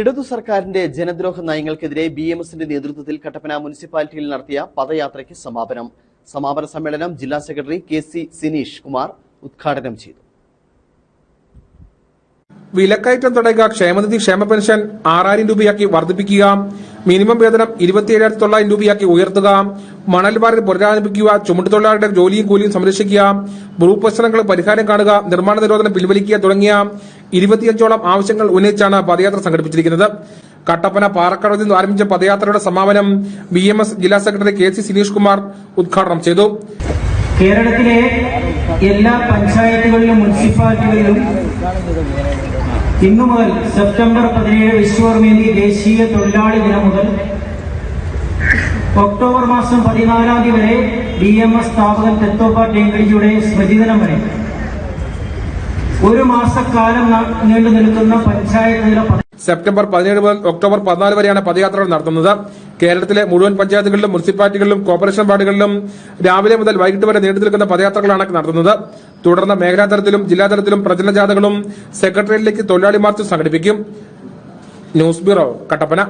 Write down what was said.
ഇടതു സർക്കാരിന്റെ ജനദ്രോഹ നയങ്ങൾക്കെതിരെ B M എസിന്റെ നേതൃത്വത്തിൽ കട്ടപ്പന മുനിസിപ്പാലിറ്റിയിൽ നടത്തിയ പദയാത്രയ്ക്ക് സമാപനം. സമാപന സമ്മേളനം ജില്ലാ secretary K C Sineesh Kumar ഉദ്ഘാടനം ചെയ്തു. വിലക്കയറ്റം തടയുക ക്ഷേമനിധി ക്ഷേമ പെൻഷൻ ആറായിരം രൂപയാക്കി വർദ്ധിപ്പിക്കുക മിനിമം വേതനം ഇരുപത്തിയേഴായിരത്തി തൊള്ളായിരം രൂപയാക്കി ഉയർത്തുക. മണൽ ബാറിൽ പുനരാരംഭിക്കുക. ചുമട്ടുതൊഴിലാളിയുടെ ജോലിയും കൂലിയും സംരക്ഷിക്കുക. ഭൂപ്രശ്നങ്ങൾ പരിഹാരം കാണുക. നിർമ്മാണ നിരോധനം പിൻവലിക്കുക തുടങ്ങിയ ഇരുപത്തിയഞ്ചോളം ആവശ്യങ്ങൾ ഉന്നയിച്ചാണ് പദയാത്ര സംഘടിപ്പിച്ചിരിക്കുന്നത്. കട്ടപ്പന പാറക്കടവിൽ നിന്ന് ആരംഭിച്ച പദയാത്രയുടെ സമാപനം ബി എം എസ് ജില്ലാ secretary K C Sineesh Kumar ഉദ്ഘാടനം ചെയ്തു. കേരളത്തിലെ എല്ലാ പഞ്ചായത്തുകളിലും മുനിസിപ്പാലിറ്റികളിലും ഇന്നു മുതൽ സെപ്റ്റംബർ പതിനേഴ് വിശ്വകർമ്മേന്തി ദേശീയ തൊഴിലാളി ദിനം മുതൽ ഒക്ടോബർ മാസം പതിനാലാം തീയതി വരെ ഡി എം എസ് സ്ഥാപകൻ തെത്തോപ്പ ടേങ്കടിജിയുടെ സ്മൃതിദിനം വരെ. ഒരു മാസക്കാലം നീണ്ടു നിൽക്കുന്ന പഞ്ചായത്ത് സെപ്റ്റംബർ പതിനേഴ് മുതൽ ഒക്ടോബർ പതിനാല് വരെയാണ് പദയാത്രകൾ നടത്തുന്നത്. കേരളത്തിലെ മുഴുവൻ പഞ്ചായത്തുകളിലും മുനിസിപ്പാലിറ്റികളിലും കോർപ്പറേഷൻ വാർഡുകളിലും രാവിലെ മുതൽ വൈകിട്ട് വരെ നീണ്ടു നിൽക്കുന്ന പദയാത്രകളാണ് നടത്തുന്നത്. തുടർന്ന് മേഖലാതലത്തിലും ജില്ലാതലത്തിലും പ്രചരണ ജാഥകളും സെക്രട്ടേറിയറ്റിലേക്ക് തൊഴിലാളി മാർച്ച് സംഘടിപ്പിക്കും. News bureau Kattappana.